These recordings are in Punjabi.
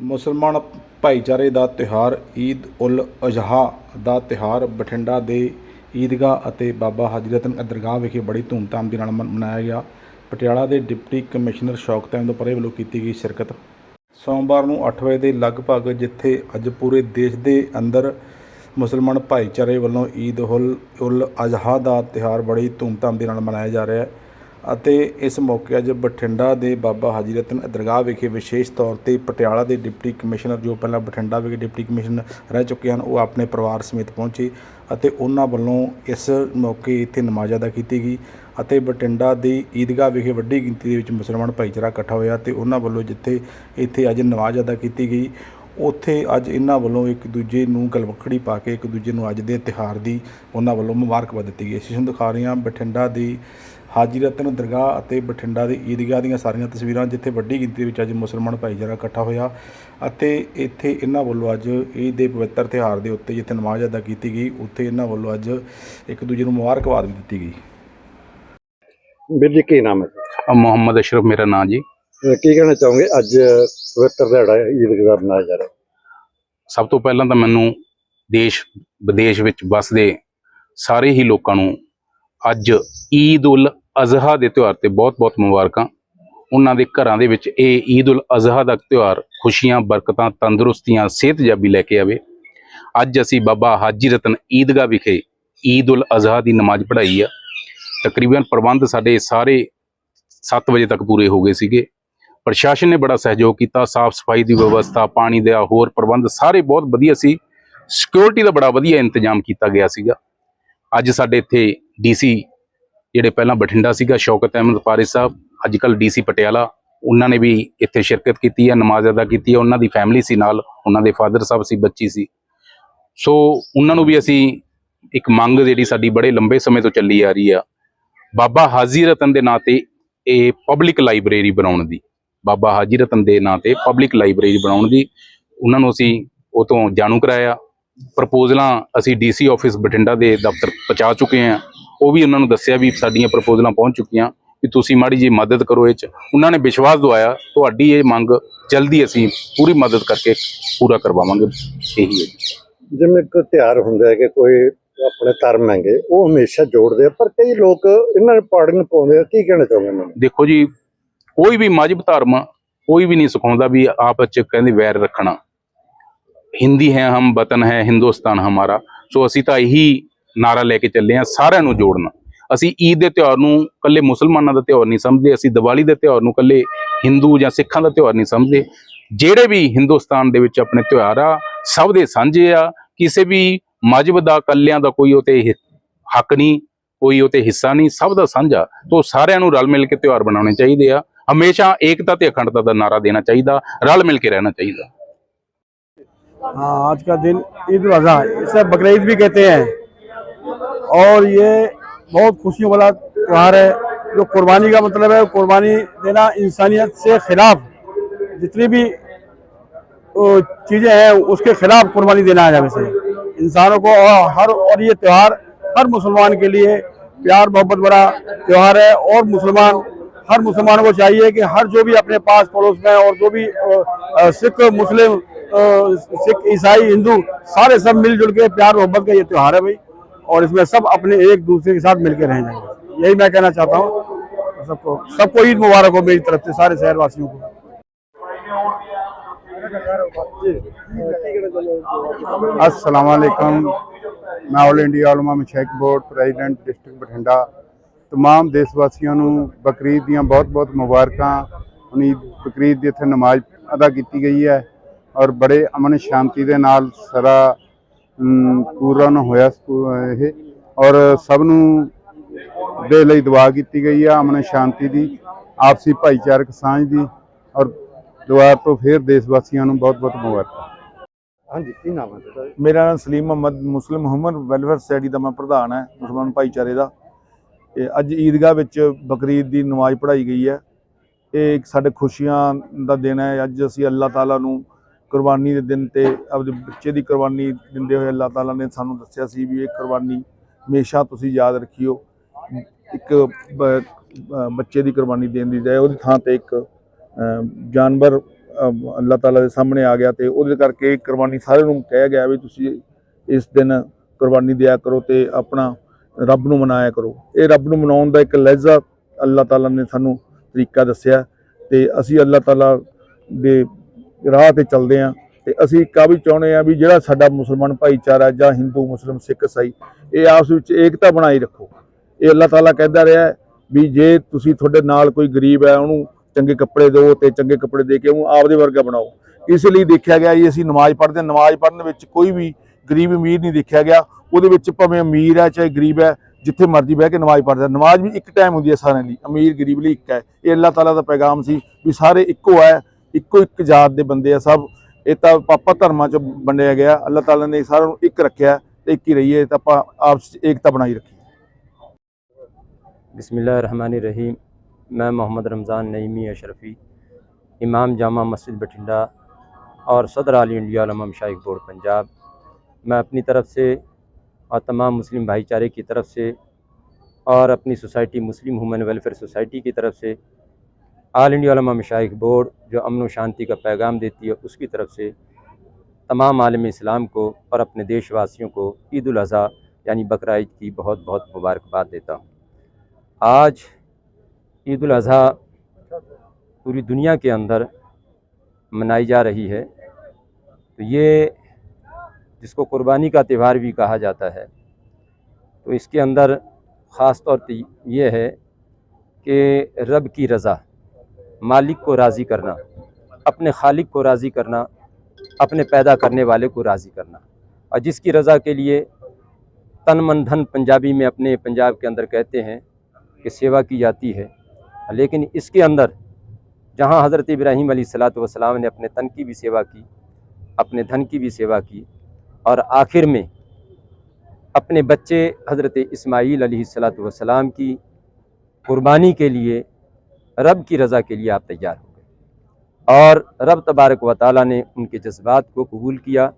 ਮੁਸਲਮਾਨ ਭਾਈਚਾਰੇ ਦਾ ਤਿਉਹਾਰ ਈਦ ਉਲ ਅਜ਼ਹਾ ਦਾ ਤਿਉਹਾਰ ਬਠਿੰਡਾ ਦੇ ਈਦਗਾਹ ਅਤੇ ਬਾਬਾ ਹਜ਼ਰਤ ਦਰਗਾਹ ਵਿਖੇ ਬੜੀ ਧੂਮਧਾਮ ਦੇ ਨਾਲ ਮਨ- ਮਨਾਇਆ ਗਿਆ। ਪਟਿਆਲਾ ਦੇ ਡਿਪਟੀ ਕਮਿਸ਼ਨਰ ਸ਼ੌਕਤ ਅਹਿਮਦ ਪਰੇ ਵੱਲੋਂ ਕੀਤੀ ਗਈ ਸ਼ਿਰਕਤ। ਸੋਮਵਾਰ ਨੂੰ 8 ਵਜੇ ਦੇ ਲਗਭਗ ਜਿੱਥੇ ਅੱਜ ਪੂਰੇ ਦੇਸ਼ ਦੇ ਅੰਦਰ ਮੁਸਲਮਾਨ ਭਾਈਚਾਰੇ ਵੱਲੋਂ ਈਦ ਉਲ ਉਲ ਅਜ਼ਹਾ ਦਾ ਤਿਉਹਾਰ ਬੜੀ ਧੂਮਧਾਮ ਦੇ ਨਾਲ ਮਨਾਇਆ ਜਾ ਰਿਹਾ ਹੈ। ਅਤੇ ਇਸ ਮੌਕੇ ਅੱਜ ਬਠਿੰਡਾ ਦੇ ਬਾਬਾ ਹਾਜੀ ਰਤਨ ਦਰਗਾਹ ਵਿਖੇ ਵਿਸ਼ੇਸ਼ ਤੌਰ ਤੇ ਪਟਿਆਲਾ ਦੇ ਡਿਪਟੀ ਕਮਿਸ਼ਨਰ, ਜੋ ਪਹਿਲਾਂ ਬਠਿੰਡਾ ਵਿਖੇ ਡਿਪਟੀ ਕਮਿਸ਼ਨਰ ਰਹਿ ਚੁੱਕੇ ਹਨ, ਉਹ ਆਪਣੇ ਪਰਿਵਾਰ ਸਮੇਤ ਪਹੁੰਚੇ ਅਤੇ ਉਹਨਾਂ ਵੱਲੋਂ ਇਸ ਮੌਕੇ ਇੱਥੇ ਨਮਾਜ਼ ਅਦਾ ਕੀਤੀ ਗਈ ਅਤੇ ਬਠਿੰਡਾ ਦੀ ਈਦਗਾਹ ਵਿਖੇ ਵੱਡੀ ਗਿਣਤੀ ਦੇ ਵਿੱਚ ਮੁਸਲਮਾਨ ਭਾਈਚਾਰਾ ਇਕੱਠਾ ਹੋਇਆ ਤੇ ਉਹਨਾਂ ਵੱਲੋਂ ਜਿੱਥੇ ਇੱਥੇ ਅੱਜ ਨਮਾਜ਼ ਅਦਾ ਕੀਤੀ ਗਈ, ਉੱਥੇ ਅੱਜ ਇਹਨਾਂ ਵੱਲੋਂ ਇੱਕ ਦੂਜੇ ਨੂੰ ਗਲਵੱਕੜੀ ਪਾ ਕੇ ਇੱਕ ਦੂਜੇ ਨੂੰ ਅੱਜ ਦੇ ਤਿਉਹਾਰ ਦੀ ਉਹਨਾਂ ਵੱਲੋਂ ਮੁਬਾਰਕਬਾਦ ਦਿੱਤੀ ਗਈ। ਅਸੀਂ ਤੁਹਾਨੂੰ ਦਿਖਾ ਰਹੇ ਹਾਂ ਬਠਿੰਡਾ ਦੀ ਹਾਜੀ ਰਤਨ ਦਰਗਾਹ ਅਤੇ ਬਠਿੰਡਾ ਦੀ ਈਦਗਾਹ ਦੀਆਂ ਸਾਰੀਆਂ ਤਸਵੀਰਾਂ ਜਿੱਥੇ ਵੱਡੀ ਗਿਣਤੀ ਵਿੱਚ ਅੱਜ ਮੁਸਲਮਾਨ ਭਾਈਚਾਰਾ ਇਕੱਠਾ ਹੋਇਆ ਅਤੇ ਇੱਥੇ ਇਹਨਾਂ ਵੱਲੋਂ ਅੱਜ ਈਦ ਦੇ ਪਵਿੱਤਰ ਤਿਉਹਾਰ ਦੇ ਉੱਤੇ ਜਿੱਥੇ ਨਮਾਜ਼ ਅਦਾ ਕੀਤੀ ਗਈ ਉੱਥੇ ਇਹਨਾਂ ਵੱਲੋਂ ਅੱਜ ਇੱਕ ਦੂਜੇ ਨੂੰ ਮੁਬਾਰਕਬਾਦ ਵੀ ਦਿੱਤੀ ਗਈ। ਵੀਰ ਜੀ ਕੀ ਨਾਮ ਹੈ? ਅ, ਮੁਹੰਮਦ ਅਸ਼ਰਫ ਮੇਰਾ ਨਾਂ ਜੀ। ਕੀ ਕਹਿਣਾ ਚਾਹੋਗੇ? ਅੱਜ ਪਵਿੱਤਰ ਦਿਹਾੜਾ ਈਦ ਦਾ ਮਨਾਇਆ ਜਾ ਰਿਹਾ। ਸਭ ਤੋਂ ਪਹਿਲਾਂ ਤਾਂ ਮੈਨੂੰ ਦੇਸ਼ ਵਿਦੇਸ਼ ਵਿੱਚ ਵੱਸਦੇ ਸਾਰੇ ਹੀ ਲੋਕਾਂ ਨੂੰ ਅੱਜ ਈਦ ਉਲ ਅਜ਼ਹਾ ਦੇ ਤਿਉਹਾਰ ਤੇ ਬਹੁਤ-ਬਹੁਤ ਮੁਬਾਰਕਾਂ। ਉਹਨਾਂ ਦੇ ਘਰਾਂ ਦੇ ਵਿੱਚ ਇਹ ਈਦ ਉਲ ਅਜ਼ਹਾ ਦਾ ਤਿਉਹਾਰ ਖੁਸ਼ੀਆਂ, ਬਰਕਤਾਂ, ਤੰਦਰੁਸਤੀਆਂ ਸਿਹਤਯਾਬੀ ਲੈ ਕੇ ਆਵੇ। ਅੱਜ ਅਸੀਂ ਬਾਬਾ ਹਾਜੀ ਰਤਨ ਈਦਗਾ ਵਿਖੇ ਈਦ ਉਲ ਅਜ਼ਹਾ ਦੀ ਨਮਾਜ਼ ਪੜ੍ਹਾਈ ਆ। ਤਕਰੀਬਨ ਪ੍ਰਬੰਧ ਸਾਡੇ ਸਾਰੇ 7 ਵਜੇ ਤੱਕ ਪੂਰੇ ਹੋ ਗਏ ਸੀਗੇ। ਪ੍ਰਸ਼ਾਸਨ ਨੇ ਬੜਾ ਸਹਿਯੋਗ ਕੀਤਾ, ਸਾਫ਼ ਸਫ਼ਾਈ ਦੀ ਵਿਵਸਥਾ, ਪਾਣੀ ਦਾ ਹੋਰ ਪ੍ਰਬੰਧ ਸਾਰੇ ਬਹੁਤ ਵਧੀਆ ਸੀ। ਸਿਕਿਉਰਿਟੀ ਦਾ ਬੜਾ ਵਧੀਆ ਇੰਤਜ਼ਾਮ ਕੀਤਾ ਗਿਆ ਸੀਗਾ। ਅੱਜ ਸਾਡੇ ਇੱਥੇ ਡੀਸੀ ਜਿਹੜੇ ਪਹਿਲਾਂ ਬਠਿੰਡਾ ਸੀਗਾ, ਸ਼ੌਕਤ ਅਹਿਮਦ ਪਾਰੇ ਸਾਹਿਬ ਅੱਜ ਕੱਲ ਡੀਸੀ ਪਟਿਆਲਾ, ਉਹਨਾਂ ਨੇ ਵੀ ਇੱਥੇ ਸ਼ਿਰਕਤ ਕੀਤੀ ਹੈ, ਨਮਾਜ਼ ਅਦਾ ਕੀਤੀ ਹੈ, ਉਹਨਾਂ ਦੀ ਫੈਮਿਲੀ ਸੀ ਨਾਲ, ਉਹਨਾਂ ਦੇ ਫਾਦਰ ਸਾਹਿਬ ਸੀ, ਬੱਚੀ ਸੀ। ਸੋ ਉਹਨਾਂ ਨੂੰ ਵੀ ਅਸੀਂ ਇੱਕ ਮੰਗ ਜਿਹੜੀ ਸਾਡੀ ਬੜੇ ਲੰਬੇ ਸਮੇਂ ਤੋਂ ਚੱਲੀ ਆ ਰਹੀ ਆ। ਬਾਬਾ ਹਾਜ਼ੀ ਰਤਨ ਦੇ ਨਾਂ ਤੇ ਇਹ ਪਬਲਿਕ ਲਾਇਬ੍ਰੇਰੀ ਬਣਾਉਣ ਦੀ, ਬਾਬਾ ਹਾਜੀ ਰਤਨ ਦੇ ਨਾਂ ਤੇ ਪਬਲਿਕ ਲਾਇਬ੍ਰੇਰੀ ਬਣਾਉਣ ਦੀ, ਉਹਨਾਂ ਨੂੰ ਅਸੀਂ ਉਹ ਤੋਂ ਜਾਣੂ ਕਰਾਇਆ। ਪ੍ਰਪੋਜ਼ਲਾਂ ਅਸੀਂ ਡੀਸੀ ਆਫਿਸ ਬਠਿੰਡਾ ਦੇ ਦਫ਼ਤਰ ਪਹੁੰਚਾ ਚੁੱਕੇ ਹਾਂ। ਉਹ ਵੀ ਉਹਨਾਂ ਨੂੰ ਦੱਸਿਆ ਵੀ ਸਾਡੀਆਂ ਪ੍ਰਪੋਜ਼ਲਾਂ ਪਹੁੰਚ ਚੁੱਕੀਆਂ ਵੀ ਤੁਸੀਂ ਮਾੜੀ ਜੀ ਮਦਦ ਕਰੋ ਇਹ ਚ। ਉਹਨਾਂ ਨੇ ਵਿਸ਼ਵਾਸ ਦਵਾਇਆ ਤੁਹਾਡੀ ਇਹ ਮੰਗ ਜਲਦੀ ਅਸੀਂ ਪੂਰੀ ਮਦਦ ਕਰਕੇ ਪੂਰਾ ਕਰਵਾਵਾਂਗੇ। ਇਹੀ ਹੈ ਜਿਵੇਂ ਇੱਕ ਤਿਉਹਾਰ ਹੁੰਦਾ ਹੈ ਕਿ ਕੋਈ ਆਪਣੇ ਧਰਮ ਹੈਗੇ ਉਹ ਹਮੇਸ਼ਾ ਜੋੜਦੇ ਆ ਪਰ ਕਈ ਲੋਕ ਇਹਨਾਂ ਨੂੰ ਪਾੜਨ ਪਾਉਂਦੇ ਆ। ਕੀ ਕਹਿਣਾ ਇਹਨਾਂ ਨੂੰ? ਦੇਖੋ ਜੀ ਕੋਈ ਵੀ ਮਜਬ ਧਰਮ ਕੋਈ ਵੀ ਨਹੀਂ ਸਿਖਾਉਂਦਾ ਵੀ ਆਪਸ ਚ ਕਹਿੰਦੇ ਵੈਰ ਰੱਖਣਾ। ਹਿੰਦੀ ਹੈ ਹਮ ਵਤਨ ਹੈ ਹਿੰਦੁਸਤਾਨ ਹਮਾਰਾ। ਸੋ ਅਸੀਂ ਤਾਂ ਇਹੀ ਨਾਰਾ ਲੈ ਕੇ ਚੱਲੇ ਆ ਸਾਰਿਆਂ ਨੂੰ ਜੋੜਨਾ ਅਸੀਂ ਈਦ ਦੇ ਤਿਉਹਾਰ ਨੂੰ ਕੱਲੇ ਮੁਸਲਮਾਨਾਂ ਦਾ ਤਿਉਹਾਰ ਨਹੀਂ ਸਮਝਦੇ ਅਸੀਂ ਦੀਵਾਲੀ ਦੇ ਤਿਉਹਾਰ ਨੂੰ ਕੱਲੇ ਹਿੰਦੂ ਜਾਂ ਸਿੱਖਾਂ ਦਾ ਤਿਉਹਾਰ ਨਹੀਂ ਸਮਝਦੇ ਜਿਹੜੇ ਵੀ ਹਿੰਦੁਸਤਾਨ ਦੇ ਵਿੱਚ ਆਪਣੇ ਤਿਉਹਾਰ ਆ ਸਭ ਦੇ ਸਾਂਝੇ ਆ ਕਿਸੇ ਵੀ ਮਜਬ ਦਾ ਕੱਲਿਆਂ ਦਾ ਕੋਈ ਉਹ ਤੇ ਹਿ- ਹੱਕ ਨਹੀਂ ਕੋਈ ਉਹ ਤੇ ਹਿੱਸਾ ਨਹੀਂ ਸਭ ਦਾ ਸਾਂਝਾ ਤੋਂ ਸਾਰਿਆਂ ਨੂੰ ਰਲ ਮਿਲ ਕੇ ਤਿਉਹਾਰ ਬਣਾਉਣੇ ਚਾਹੀਦੇ ਆ ਹਮੇਸ਼ਾ ਏਕਤਾ ਤੇ ਅਖੰਡਤਾ ਦਾ ਨਾਰਾ ਦੇਣਾ ਚਾਹੀਦਾ ਰਲ ਮਿਲ ਕੇ ਰਹਿਣਾ ਚਾਹੀਦਾ हाँ आज का दिन ईद उल अजहा इसे बकरीद भी कहते हैं اور یہ بہت خوشیوں والا تہوار ہے۔ جو قربانی کا مطلب ہے، قربانی دینا انسانیت سے خلاف۔ جتنی بھی چیزیں ہیں، اس کے خلاف قربانی دینا ہے۔ جب سے انسانوں کو اور ہر، اور یہ تہوار ہر مسلمان کے لیے پیار، محبت بڑا تہوار ہے۔ اور مسلمان، ہر مسلمان کو چاہیے کہ ہر جو بھی اپنے پاس پڑوس میں اور جو بھی سکھ، مسلم سکھ، عیسائی، ہندو، سارے سب مل جل کے پیار، محبت کا یہ تہوار ہے بھائی۔ और इसमें सब अपने एक दूसरे के साथ मिलकर रह जाएंगे यही मैं कहना चाहता हूँ सबको सबको ईद मुबारक हो मेरी तरफ से सारे शहरवासियों को अस्सलाम वालेकुम मैं all India Ulama Mashaikh board president district Bathinda तमाम ਦੇਸ਼ਵਾਸੀਆਂ ਨੂੰ ਬਕਰੀਦ ਦੀਆਂ ਬਹੁਤ-ਬਹੁਤ ਮੁਬਾਰਕਾਂ ਉਨੀ ਬਕਰੀਦ ਦੀ ਇੱਥੇ ਨਮਾਜ਼ ਅਦਾ ਕੀਤੀ ਗਈ ਹੈ ਔਰ ਬੜੇ ਅਮਨ ਸ਼ਾਂਤੀ ਦੇ ਨਾਲ ਸਾਰਾ ਅਮ, ਪੂਰਨ ਹੋਇਆ ਸਕੂ- ਇਹ। ਔਰ ਸਭ ਨੂੰ ਦੇ ਲਈ ਦੁਆ ਕੀਤੀ ਗਈ ਆ, ਅਮਨ ਸ਼ਾਂਤੀ ਦੀ, ਆਪਸੀ ਭਾਈਚਾਰਕ ਸਾਂਝ ਦੀ। ਔਰ ਦੁਆ ਤੋਂ ਫਿਰ ਦੇਸ਼ ਵਾਸੀਆਂ ਨੂੰ ਬਹੁਤ-ਬਹੁਤ ਮੁਬਾਰਕਾਂ। ਹਾਂਜੀ, ਕੀ ਨਾਮ ਹੈ ਤੁਹਾਡਾ? ਮੇਰਾ ਨਾਮ Salim Muhammad, Muslim Muhammad welfare society ਦਾ ਮੈਂ ਪ੍ਰਧਾਨ ਹਾਂ, ਮੁਸਲਮਾਨ ਭਾਈਚਾਰੇ ਦਾ। ਇਹ ਅੱਜ ਈਦਗਾਹ ਵਿੱਚ ਬਕਰੀਦ ਦੀ ਨਮਾਜ਼ ਪੜ੍ਹਾਈ ਗਈ ਹੈ। ਇਹ ਇੱਕ ਸਾਡੇ ਖੁਸ਼ੀਆਂ ਦਾ ਦਿਨ ਹੈ। ਅੱਜ ਅਸੀਂ ਅੱਲਾਹ ਤਾਲਾ ਨੂੰ ਕੁਰਬਾਨੀ ਦੇ ਦਿਨ ਤੇ ਆਪਦੇ ਬੱਚੇ ਦੀ ਕੁਰਬਾਨੀ ਦਿੰਦੇ ਹੋਏ ਅੱਲਾਹ ਤਾਲਾ ਨੇ ਸਾਨੂੰ ਦੱਸਿਆ ਸੀ ਵੀ ਇਹ ਕੁਰਬਾਨੀ ਹਮੇਸ਼ਾ ਤੁਸੀਂ ਯਾਦ ਰੱਖਿਓ। ਇੱਕ ਬੱਚੇ ਦੀ ਕੁਰਬਾਨੀ ਦੇਣ ਦੀ ਜਾਏ ਉਹਦੀ ਥਾਂ ਤੇ ਇੱਕ ਜਾਨਵਰ ਅਮ, ਅੱਲਾਹ ਤਾਲਾ ਦੇ ਸਾਹਮਣੇ ਆ ਗਿਆ ਤੇ ਉਹਦੇ ਕਰਕੇ ਕੁਰਬਾਨੀ ਸਾਰਿਆਂ ਨੂੰ ਕਹਿਆ ਗਿਆ ਵੀ ਤੁਸੀਂ ਇਸ ਦਿਨ ਕੁਰਬਾਨੀ ਦਿਆ ਕਰੋ ਤੇ ਆਪਣਾ ਰੱਬ ਨੂੰ ਮਨਾਇਆ ਕਰੋ। ਇਹ ਰੱਬ ਨੂੰ ਮਨਾਉਣ ਦਾ ਇੱਕ ਲਹਿਜ਼ਾ ਅੱਲਾਹ ਤਾਲਾ ਨੇ ਸਾਨੂੰ ਤਰੀਕਾ ਦੱਸਿਆ ਤੇ ਅਸੀਂ ਅੱਲਾਹ ਤਾਲਾ ਦੇ ਰਾਹ ਤੇ ਚੱਲਦੇ ਆਂ ਤੇ ਅਸੀਂ ਕਾ ਵੀ ਚਾਹੁੰਦੇ ਆ ਵੀ ਜਿਹੜਾ ਸਾਡਾ ਮੁਸਲਮਾਨ ਭਾਈਚਾਰਾ ਜਾਂ ਹਿੰਦੂ, ਮੁਸਲਮ, ਸਿੱਖ ਈਸਾਈ ਇਹ ਆਪਸ ਵਿੱਚ ਏਕਤਾ ਬਣਾਈ ਰੱਖੋ। ਇਹ ਅੱਲਾਹ ਤਾਲਾ ਕਹਿੰਦਾ ਰਿਹਾ ਵੀ ਜੇ ਤੁਸੀਂ ਤੁਹਾਡੇ ਨਾਲ ਕੋਈ ਗਰੀਬ ਹੈ, ਉਹਨੂੰ ਚੰਗੇ ਕੱਪੜੇ ਦਿਓ ਤੇ ਚੰਗੇ ਕੱਪੜੇ ਦੇ ਕੇ ਉਹਨੂੰ ਆਪਦੇ ਵਰਗਾ ਬਣਾਓ। ਇਸ ਲਈ ਦੇਖਿਆ ਗਿਆ ਜੀ, ਅਸੀਂ ਨਮਾਜ਼ ਪੜ੍ਹਦੇ ਹਾਂ ਨਮਾਜ਼ ਪੜ੍ਹਨ ਵਿੱਚ ਕੋਈ ਵੀ ਗਰੀਬ ਅਮੀਰ ਨਹੀਂ ਦੇਖਿਆ ਗਿਆ। ਉਹਦੇ ਵਿੱਚ ਭਾਵੇਂ ਅਮੀਰ ਹੈ ਚਾਹੇ ਗਰੀਬ ਹੈ, ਜਿੱਥੇ ਮਰਜ਼ੀ ਬਹਿ ਕੇ ਨਮਾਜ਼ ਪੜ੍ਹਦਾ। ਨਮਾਜ਼ ਵੀ ਇੱਕ ਟਾਈਮ ਹੁੰਦੀ ਹੈ ਸਾਰਿਆਂ ਲਈ, ਅਮੀਰ ਗਰੀਬ ਲਈ ਇੱਕ ਹੈ। ਇਹ ਅੱਲਾਹ ਤਾਲਾ ਦਾ ਪੈਗਾਮ ਸੀ ਵੀ ਸਾਰੇ ਇੱਕੋ ਹੈ ਇੱਕੋ ਇੱਕ ਜਾਤ ਦੇ ਬੰਦੇ ਆ ਸਭ ਇਹ ਤਾਂ ਪਾਪਾ ਧਰਮਾਂ ਚ ਵੰਡਿਆ ਗਿਆ ਅੱਲਾਹ ਤਾਲਾ ਨੇ ਸਾਰਿਆਂ ਨੂੰ ਇੱਕ ਰੱਖਿਆ ਤੇ ਇੱਕ ਹੀ ਰਹੀਏ ਤਾਂ ਆਪਾਂ ਆਪਸ ਚ ਏਕਤਾ ਬਣਾਈ ਰੱਖੀ बिसमीम मैं मोहम्मद रमज़ान नईमी अशरफ़ी इमाम जामा मस्जिद बठिंडा और सदर आली इंडिया उलमा शाइक बोर्ड पंजाब मैं अपनी तरफ से और तमाम मुस्लिम भाईचारे की तरफ से और अपनी society Muslim human welfare society की तरफ से آل انڈیا علماء مشائق بورڈ جو امن و شانتی کا پیغام دیتی ہے، اس کی طرف سے تمام عالم اسلام کو اور اپنے دیش واسیوں کو عید الاضحیٰ یعنی بقرہ عید کی بہت بہت مبارکباد دیتا ہوں۔ آج عید الاضحیٰ پوری دنیا کے اندر منائی جا رہی ہے۔ تو یہ جس کو قربانی کا تہوار بھی کہا جاتا ہے، تو اس کے اندر خاص طور پہ یہ ہے کہ رب کی رضا مالک کو راضی کرنا، اپنے خالق کو راضی کرنا، اپنے پیدا کرنے والے کو راضی کرنا۔ اور جس کی رضا کے لیے تن من دھن پنجابی میں اپنے پنجاب کے اندر کہتے ہیں کہ سیوا کی جاتی ہے۔ لیکن اس کے اندر جہاں حضرت ابراہیم علیہ صلاۃ والسلام نے اپنے تن کی بھی سیوا کی، اپنے دھن کی بھی سیوا کی، اور آخر میں اپنے بچے حضرت اسماعیل علیہ صلاۃ والسلام کی قربانی کے لیے رب کی رضا کے لیے آپ تیار ہو گئے۔ اور رب تبارک و تعالیٰ نے ان کے جذبات کو قبول کیا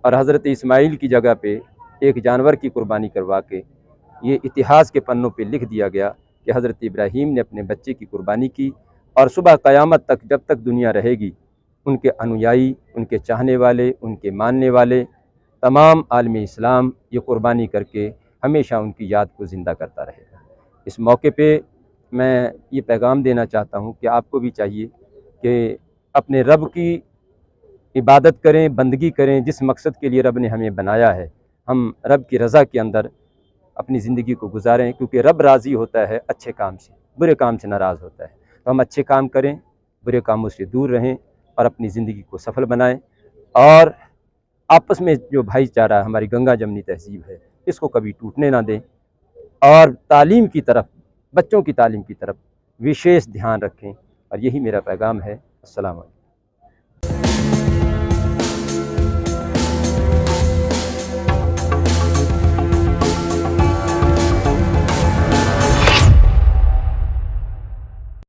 اور حضرت اسماعیل کی جگہ پہ ایک جانور کی قربانی کروا کے یہ اتہاس کے پنوں پہ لکھ دیا گیا کہ حضرت ابراہیم نے اپنے بچے کی قربانی کی اور صبح قیامت تک جب تک دنیا رہے گی، ان کے انویائی، ان کے چاہنے والے، ان کے ماننے والے تمام عالم اسلام یہ قربانی کر کے ہمیشہ ان کی یاد کو زندہ کرتا رہے گا۔ اس موقع پہ میں یہ پیغام دینا چاہتا ہوں کہ آپ کو بھی چاہیے کہ اپنے رب کی عبادت کریں، بندگی کریں، جس مقصد کے لیے رب نے ہمیں بنایا ہے۔ ہم رب کی رضا کے اندر اپنی زندگی کو گزاریں، کیونکہ رب راضی ہوتا ہے اچھے کام سے، برے کام سے ناراض ہوتا ہے۔ تو ہم اچھے کام کریں، برے کاموں سے دور رہیں اور اپنی زندگی کو سفل بنائیں۔ اور آپس میں جو بھائی چارہ، ہماری گنگا جمنی تہذیب ہے، اس کو کبھی ٹوٹنے نہ دیں۔ اور تعلیم کی طرف बच्चों की तालीम की तरफ विशेष ध्यान रखें और यही मेरा पैगाम है अस्सलाम वालेकुम